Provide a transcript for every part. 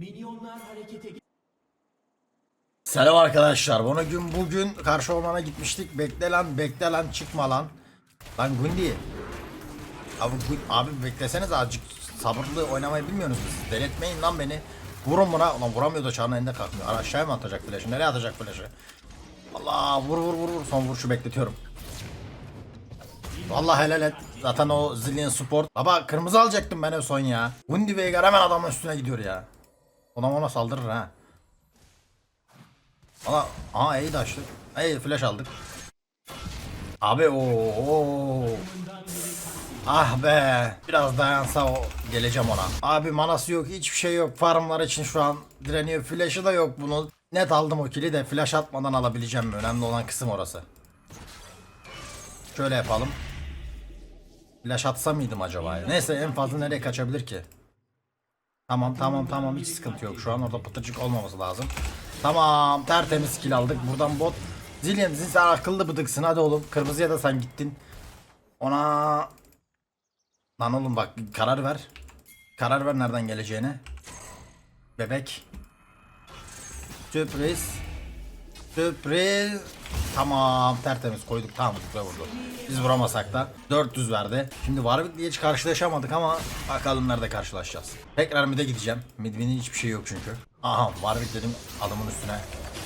Minyonlar harekete Selam arkadaşlar. Bunu gün bugün karşı ormana gitmiştik. Bekle lan, bekle lan, Gundi. Abi, abi bekleseniz azıcık sabırlı oynamayı bilmiyorsunuz siz. Deletmeyin lan beni. Vurun buna. Ulan vuramıyor da çağın elinde kalkmıyor. Ara aşağıya mı atacak flaşı? Nereye atacak flaşı? Allah vur vur vur vur. Son vuruşu bekletiyorum. Vallahi helal et. Zaten o Zillion Sport. Baba kırmızı alacaktım ben en son ya. Gundi Veigar hemen adamın üstüne gidiyor ya. Adam ona saldırır ha. Ama aha iyi de açtık. İyi flash aldık. Abi o Ah be. Biraz dayansa o geleceğim ona. Abi manası yok, hiçbir şey yok. Farmlar için şu an direniyor. Flash'ı da yok bunun. Net aldım o kili de flash atmadan alabileceğim mi? Önemli olan kısım orası. Şöyle yapalım. Flash atsa mıydım acaba? Neyse en fazla nereye kaçabilir ki? Tamam tamam tamam hiç sıkıntı yok. Şu an orada pıtırcık olmaması lazım. Tamam tertemiz kill aldık. Buradan bot. Zillion Zil sen akıllı bıdıksın hadi oğlum. Kırmızıya da sen gittin. Ona... Lan oğlum bak karar ver. Karar ver nereden geleceğine. Bebek. Sürpriz. Sürpriz. Tamam tertemiz koyduk tamam güzel vurdu. Biz vuramasak da 400 verdi. Şimdi Warwick'le hiç karşılaşamadık ama bakalım nerede karşılaşacağız. Tekrar mid'e gideceğim. Mid'in hiçbir şey yok çünkü. Aha Warwick dedim adamın üstüne.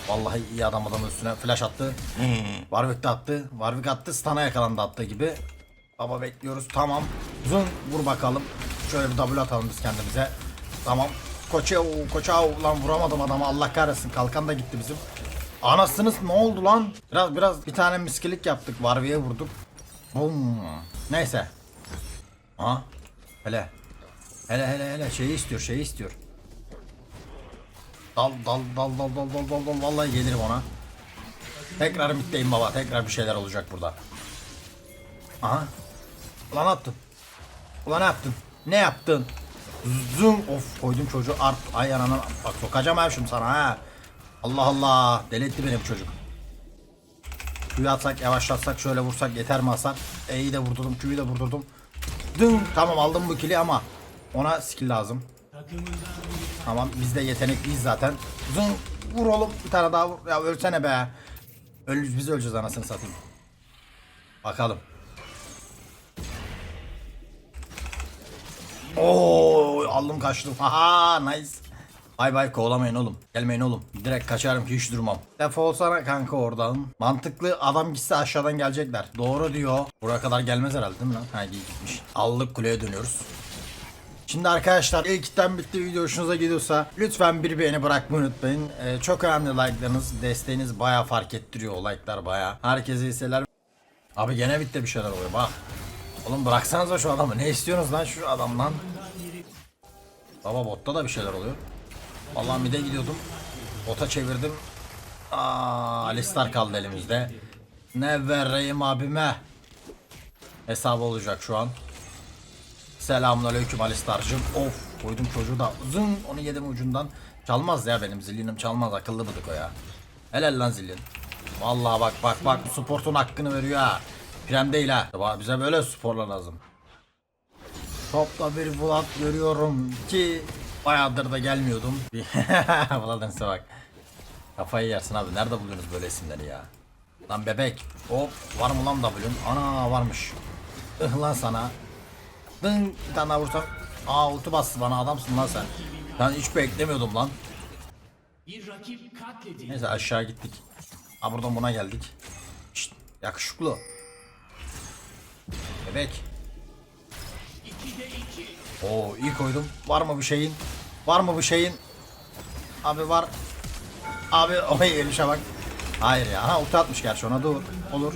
Vallahi iyi adam adamın üstüne flash attı. Warwick de attı. Warwick attı stana yakalandı attığı gibi. Baba bekliyoruz tamam. Zoom vur bakalım. Şöyle bir W atalım biz kendimize. Tamam. Koça koça lan vuramadım adamı Allah kahretsin kalkan da gitti bizim. Anasınız ne oldu lan? Biraz biraz bir tane miskilik yaptık. Varviye vurduk. Bum. Neyse. Ha? Hele. Hele hele hele şeyi istiyor şeyi istiyor. Dal dal dal dal dal dal dal dal vallahi gelirim ona. Tekrar mitteyim baba. Tekrar bir şeyler olacak burada. Aha. Ulan attın. Ulan ne yaptın? Ne yaptın? Zoom of koydum çocuğu art ay ananı bak sokacağım her şimdi sana ha. Allah Allah deli etti beni bu çocuk. Q'yu atsak yavaşlatsak şöyle vursak yeter mi hasar? E'yi de vurdurdum Q'yu da vurdurdum. Dın tamam aldım bu kili ama ona skill lazım. Tamam biz de yetenekliyiz zaten. Zın vur oğlum bir tane daha vur. Ya ölsene be. Öl, biz öleceğiz anasını satayım. Bakalım. Oo aldım kaçtım. Haha nice. Bay bay kovalamayın oğlum. Gelmeyin oğlum. Direkt kaçarım ki hiç durmam. Defolsana kanka oradan. Mantıklı adam gitse aşağıdan gelecekler. Doğru diyor. Buraya kadar gelmez herhalde değil mi lan? Ha gitmiş. Aldık kuleye dönüyoruz. Şimdi arkadaşlar ilkten bitti video hoşunuza gidiyorsa lütfen bir beğeni bırakmayı unutmayın. Ee, çok önemli like'larınız, desteğiniz baya fark ettiriyor like'lar baya. Herkese iyiseler. Abi gene bitti bir şeyler oluyor bak. Oğlum bıraksanıza şu adamı. Ne istiyorsunuz lan şu adamdan? Baba botta da bir şeyler oluyor. Vallahi mide gidiyordum. Bota çevirdim. Aa, Alistar kaldı elimizde. Ne vereyim abime? Hesabı olacak şu an. Selamünaleyküm Alistar'cım. Of koydum çocuğu da. Zın onu yedim ucundan. Çalmaz ya benim zillinim çalmaz. Akıllı bıdık o ya. Helal lan zillin. Vallahi bak bak bak sportun hakkını veriyor ha. Prem değil ha. Bize böyle sporlar lazım. Topla bir Vlad görüyorum ki bayağıdır da gelmiyordum. Vlad'ın ise bak. Kafayı yersin abi. Nerede buluyorsunuz böyle isimleri ya? Lan bebek. Hop var mı lan W'un? Ana varmış. Ih lan sana. Dın bir tane daha vursam. Aa ulti bastı bana adamsın lan sen. Ben hiç beklemiyordum lan. Neyse aşağı gittik. Ha buradan buna geldik. Şşt, yakışıklı. Bebek. Oo iyi koydum. Var mı bir şeyin? Var mı bir şeyin? Abi var. Abi oy elişe bak. Hayır ya. Ha ulti atmış gerçi ona dur. Olur.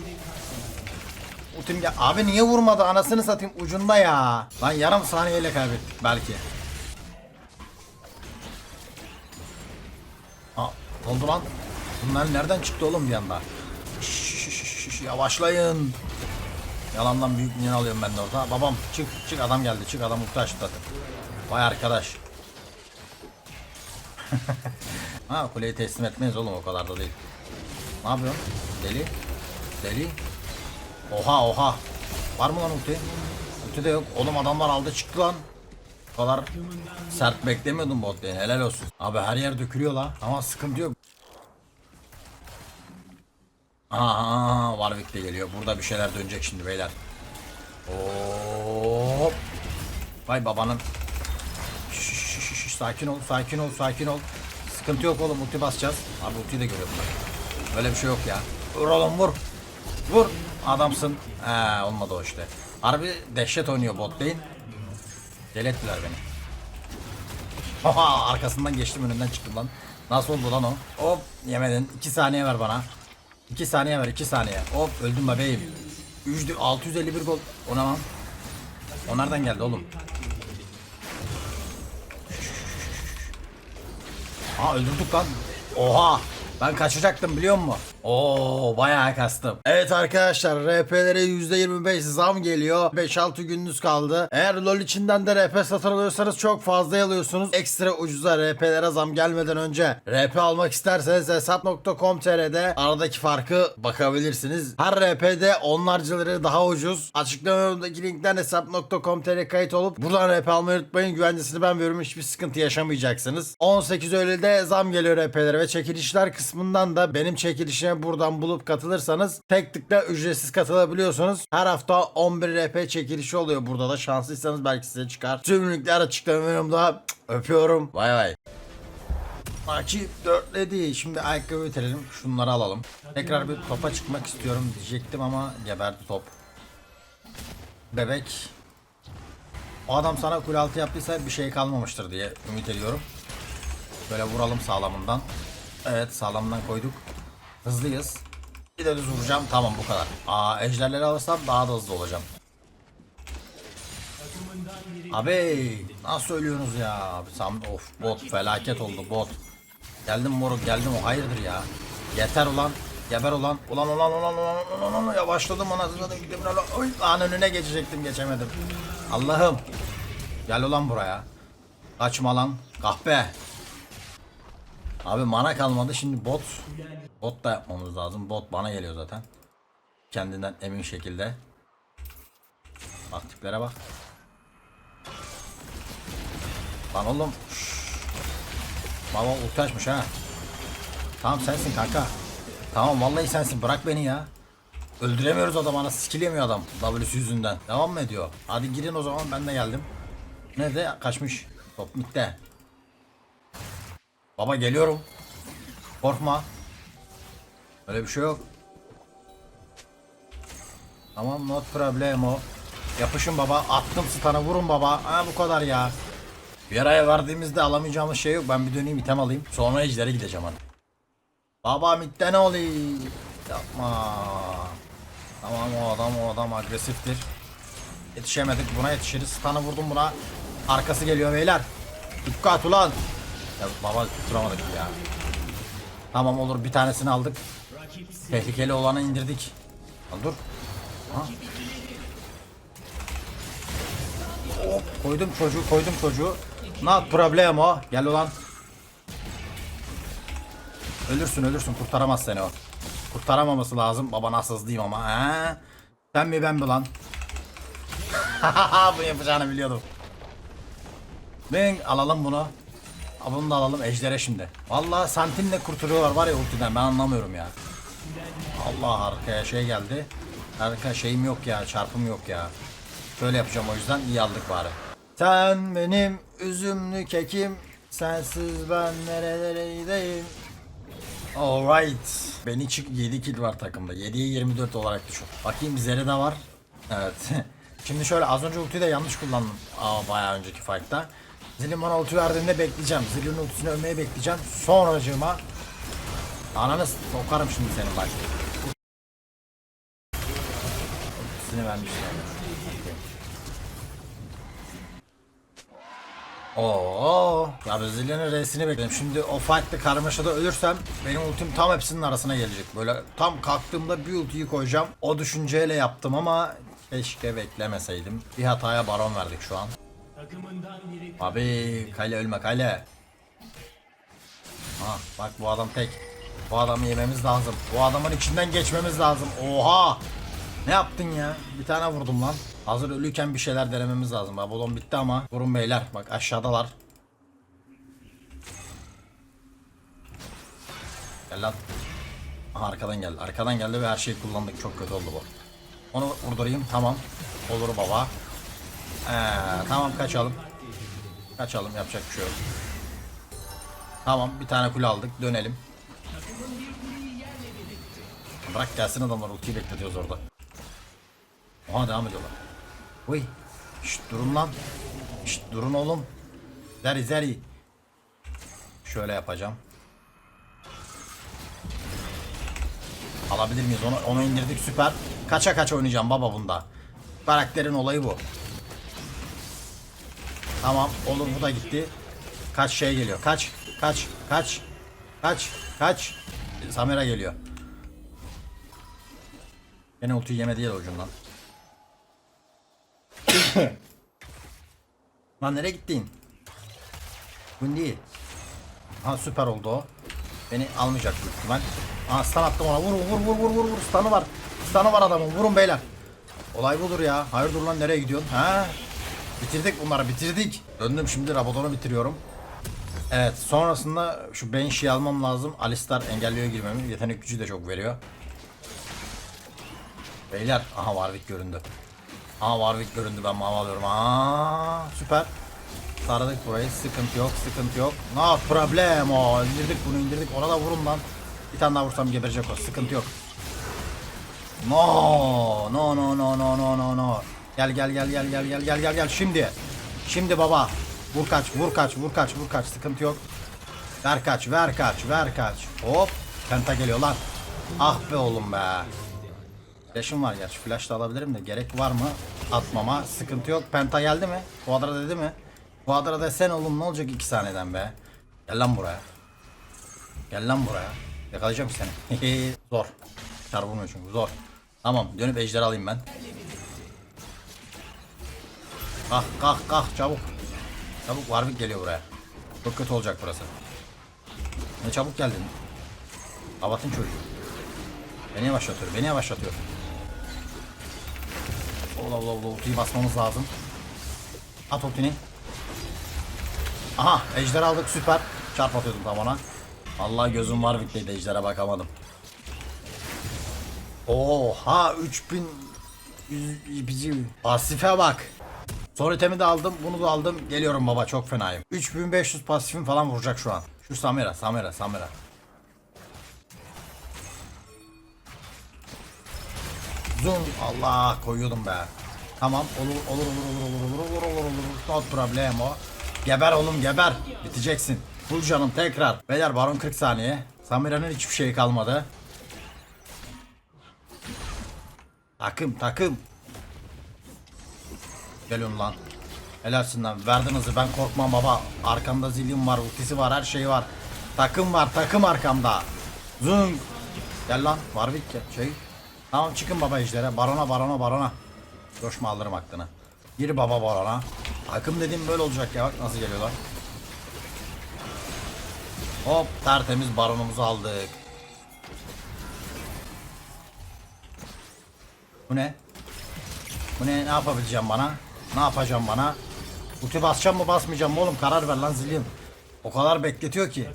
Ultim gel. Abi niye vurmadı? Anasını satayım ucunda ya. Lan yarım saniyeyle kaybettik belki. Ha oldu lan. Bunlar nereden çıktı oğlum bir anda? Şş, şş, şş, yavaşlayın. Yalandan büyük minyon alıyorum ben de orada. Babam çık çık adam geldi çık adam muhtaç zaten. Vay arkadaş. Ha kuleyi teslim etmeyiz oğlum o kadar da değil. Ne yapıyorsun? Deli. Deli. Oha oha. Var mı lan ulti? Ulti de yok. Oğlum adamlar aldı çıktı lan. Bu kadar sert beklemiyordum bot lane. Helal olsun. Abi her yer dökülüyor la. Ama sıkıntı yok. Aa, Warwick de geliyor. Burada bir şeyler dönecek şimdi beyler. Hop. Vay babanın. Sakin ol, sakin ol, sakin ol. Sıkıntı yok oğlum, ulti basacağız. Abi ultiyi de görüyorum ben. Böyle bir şey yok ya. Vur oğlum vur. Vur. Adamsın. He olmadı o işte. Harbi dehşet oynuyor bot lane. Deli beni. Oha arkasından geçtim önünden çıktım lan. Nasıl oldu lan o? Hop yemedin. 2 saniye ver bana. 2 saniye ver 2 saniye. Hop öldüm bebeğim. 3 651 gol. O ne lan? O nereden geldi oğlum? Ha öldürdük lan. Oha. Ben kaçacaktım biliyor musun? Oo bayağı kastım. Evet arkadaşlar RP'lere %25 zam geliyor. 5-6 gününüz kaldı. Eğer LoL içinden de RP satın alıyorsanız çok fazla alıyorsunuz. Ekstra ucuza RP'lere zam gelmeden önce RP almak isterseniz hesap.com.tr'de aradaki farkı bakabilirsiniz. Her RP'de onlarcaları daha ucuz. Açıklamadaki linkten hesap.com.tr kayıt olup buradan RP almayı unutmayın. Güvencesini ben veriyorum. Hiçbir sıkıntı yaşamayacaksınız. 18 Eylül'de zam geliyor RP'lere ve çekilişler kısmından da benim çekilişime buradan bulup katılırsanız tek tıkla ücretsiz katılabiliyorsunuz. Her hafta 11 RP çekilişi oluyor burada da. Şanslıysanız belki size çıkar. Tüm linkler açıklamamda. Öpüyorum. Bay bay. Maçı dörtledi. Şimdi ayakkabı bitirelim. Şunları alalım. Tekrar bir topa çıkmak istiyorum diyecektim ama geberdi top. Bebek. O adam sana kule altı yaptıysa bir şey kalmamıştır diye ümit ediyorum. Böyle vuralım sağlamından. Evet sağlamdan koyduk. Hızlıyız. Bir de vuracağım. Tamam bu kadar. Aa ejderleri alırsam daha da hızlı olacağım. Abi nasıl söylüyorsunuz ya? Abi sam of bot felaket oldu bot. Geldim moruk geldim o hayırdır ya. Yeter ulan. Geber ulan. Ulan ulan ulan ulan ulan ulan yavaşladım anasını gittim ulan. Oy, lan önüne geçecektim geçemedim. Allah'ım. Gel ulan buraya. Kaçma lan. Kahpe. Abi mana kalmadı şimdi bot. Bot da yapmamız lazım. Bot bana geliyor zaten. Kendinden emin şekilde. Bak tiplere bak. Lan oğlum. şşş. Baba ulti açmış ha. Tamam sensin kanka. Tamam vallahi sensin bırak beni ya. Öldüremiyoruz adamı ana skill adam W'su yüzünden. Devam mı ediyor? Hadi girin o zaman ben de geldim. Nerede? Kaçmış. Top mitte. Baba geliyorum. Korkma. Öyle bir şey yok. Tamam not problemo. Yapışın baba. Attım stana vurun baba. Ha bu kadar ya. Bir araya verdiğimizde alamayacağımız şey yok. Ben bir döneyim item alayım. Sonra ejdere gideceğim hani. Baba mitte ne oluyor? Yapma. Tamam o adam o adam agresiftir. Yetişemedik buna yetişiriz. Stun'ı vurdum buna. Arkası geliyor beyler. Dikkat ulan. Ya baba tutturamadık ya. Tamam olur bir tanesini aldık. Tehlikeli olanı indirdik. Lan dur. Ha. Hop, koydum çocuğu koydum çocuğu. Not problemo. Gel ulan. Ölürsün ölürsün kurtaramaz seni o. Kurtaramaması lazım. Baba nasıl hızlıyım ama. He? Sen mi ben mi lan? bunu yapacağını biliyordum. Ben alalım bunu. Aa, Bunu da alalım ejdere şimdi. Vallahi santimle kurtarıyorlar var ya ultiden ben anlamıyorum ya. Allah arkaya şey geldi. Arka şeyim yok ya çarpım yok ya. Şöyle yapacağım o yüzden iyi aldık bari. Sen benim üzümlü kekim. Sensiz ben nerelere gideyim. Alright. Beni çık 7 kill var takımda. 7'ye 24 olarak düşün. Bakayım Zeri de var. Evet. Şimdi şöyle az önce ultiyi de yanlış kullandım. Aa bayağı önceki fight'ta. Zilin bana ulti verdiğinde bekleyeceğim. Zilin ultisini övmeye bekleyeceğim. Sonracığıma Ananı sokarım şimdi senin bak. Ultisini vermişler. Oo, ya Brezilya'nın resini bekledim. Şimdi o fight'te karmaşada ölürsem benim ultim tam hepsinin arasına gelecek. Böyle tam kalktığımda bir ultiyi koyacağım. O düşünceyle yaptım ama keşke beklemeseydim. Bir hataya baron verdik şu an. Abi Kale ölme Kale. Ha bak bu adam tek. Bu adamı yememiz lazım. Bu adamın içinden geçmemiz lazım. Oha! Ne yaptın ya? Bir tane vurdum lan. Hazır ölüyken bir şeyler denememiz lazım. Babylon bitti ama. Vurun beyler. Bak aşağıdalar. Gel lan. Aha, arkadan geldi. Arkadan geldi ve her şeyi kullandık. Çok kötü oldu bu. Onu vurdurayım. Tamam. Olur baba. Ee, tamam kaçalım. Kaçalım yapacak bir şey yok. Tamam bir tane kule aldık. Dönelim. Bırak gelsin adamlar ultiyi bekletiyoruz orada. Oha devam ediyorlar. Uy. Şşt durun lan. Şşt durun oğlum. Zeri zeri. Şöyle yapacağım. Alabilir miyiz onu? Onu indirdik süper. Kaça kaç oynayacağım baba bunda. Karakterin olayı bu. Tamam olur bu da gitti. Kaç şey geliyor. Kaç. Kaç. Kaç. Kaç. Kaç. Samira geliyor. Gene ultiyi yemedi ya ucundan. Lan nereye gittin? Gün değil. Ha süper oldu o. Beni almayacak büyük ihtimal. Aa stun attım ona. Vur vur vur vur vur vur. Stun'ı var. Stun'ı var adamın. Vurun beyler. Olay budur ya. Hayırdır lan nereye gidiyorsun? Ha? Bitirdik bunları bitirdik. Döndüm şimdi Rabadon'u bitiriyorum. Evet sonrasında şu Banshee'yi almam lazım. Alistar engelliyor girmemi. Yetenek gücü de çok veriyor. Beyler aha Warwick göründü. Aha Warwick göründü ben mama alıyorum. Aa süper. Sardık burayı sıkıntı yok sıkıntı yok. No problemo. İndirdik bunu indirdik ona da vurun lan. Bir tane daha vursam geberecek o sıkıntı yok. No no no no no no no no. Gel gel gel gel gel gel gel gel gel şimdi. Şimdi baba. Vur kaç vur kaç vur kaç vur kaç sıkıntı yok. Ver kaç ver kaç ver kaç. Hop. Penta geliyor lan. Ah be oğlum be. Flash'ım var gerçi. Flash da alabilirim de gerek var mı? Atmama. Sıkıntı yok. Penta geldi mi? Quadra dedi mi? Quadra desen oğlum ne olacak iki saniyeden be? Gel lan buraya. Gel lan buraya. Yakalayacağım seni. zor. Çarpılmıyor çünkü zor. Tamam dönüp ejder alayım ben. Kalk kalk kalk çabuk. Çabuk Warwick geliyor buraya. Çok kötü olacak burası. Ne çabuk geldin. Avatın çocuğu. Beni yavaşlatıyor, beni yavaşlatıyor. Ola ola ola ultiyi basmamız lazım. At ultini. Aha ejder aldık süper. Çarp atıyordum tam ona. Allah gözüm var bitleydi ejdere bakamadım. Oha 3000 bizi pasife bak. Son itemi de aldım, bunu da aldım. Geliyorum baba çok fenayım. 3500 pasifim falan vuracak şu an. Şu Samira, Samira, Samira. Zoom Allah koyuyordum be. Tamam olur olur olur olur olur olur olur olur olur not problemo. Geber oğlum geber. Biteceksin. Full canım tekrar. Beyler baron 40 saniye. Samira'nın hiçbir şeyi kalmadı. Takım takım. Gelin lan. Helalsin lan. Verdin hızı ben korkmam baba. Arkamda zilim var, ultisi var, her şey var. Takım var, takım arkamda. Zung. Gel lan. Warwick gel. Şey. Tamam çıkın baba ejdere. Barona, barona, barona. Coşma alırım aklını. Gir baba barona. Takım dediğim böyle olacak ya. Bak nasıl geliyorlar. Hop tertemiz baronumuzu aldık. Bu ne? Bu ne? Ne yapabileceğim bana? Ne yapacağım bana? Ulti basacağım mı basmayacağım mı oğlum? Karar ver lan zilin. O kadar bekletiyor ki.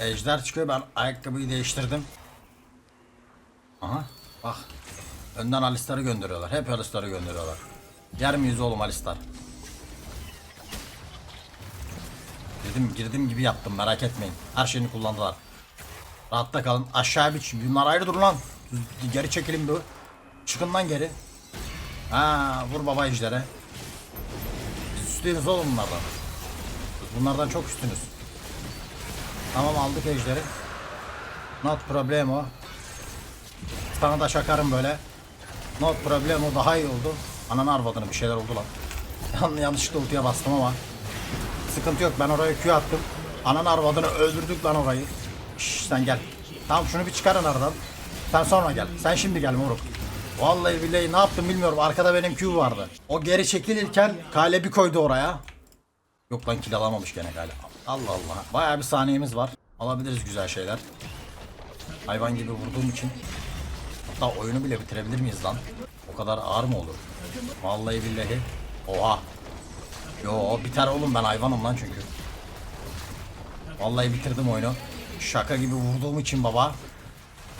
Ejder çıkıyor ben ayakkabıyı değiştirdim. Aha bak. Önden Alistar'ı gönderiyorlar. Hep Alistar'ı gönderiyorlar. Yer miyiz oğlum Alistar? Girdim girdim gibi yaptım merak etmeyin. Her şeyini kullandılar. Rahatta kalın. Aşağı bir bunlar ayrı durun lan. Geri çekilin bu. Çıkın lan geri. Ha vur baba ejdere. Biz üstüyüz oğlum bunlardan. Bunlardan çok üstünüz. Tamam aldık ejderi. Not problemo. Sana da şakarım böyle. Not problemo daha iyi oldu. Ananı arvadını bir şeyler oldu lan. Yan- Yanlışlıkla ultiye bastım ama. Sıkıntı yok ben oraya Q attım. Ananı arvadını öldürdük lan orayı. Şşş sen gel. Tamam şunu bir çıkarın aradan. Sen sonra gel. Sen şimdi gel moruk. Vallahi billahi ne yaptım bilmiyorum. Arkada benim Q vardı. O geri çekilirken kale bir koydu oraya. Yok lan kill alamamış gene galiba. Allah Allah. Bayağı bir saniyemiz var. Alabiliriz güzel şeyler. Hayvan gibi vurduğum için. Hatta oyunu bile bitirebilir miyiz lan? O kadar ağır mı olur? Vallahi billahi. Oha. Yo biter oğlum ben hayvanım lan çünkü. Vallahi bitirdim oyunu. Şaka gibi vurduğum için baba.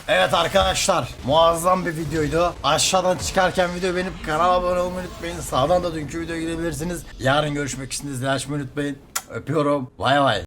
Evet arkadaşlar muazzam bir videoydu. Aşağıdan çıkarken video beğenip kanala abone olmayı unutmayın. Sağdan da dünkü videoya gidebilirsiniz. Yarın görüşmek için izleyi unutmayın. Öpüyorum. Bay bay.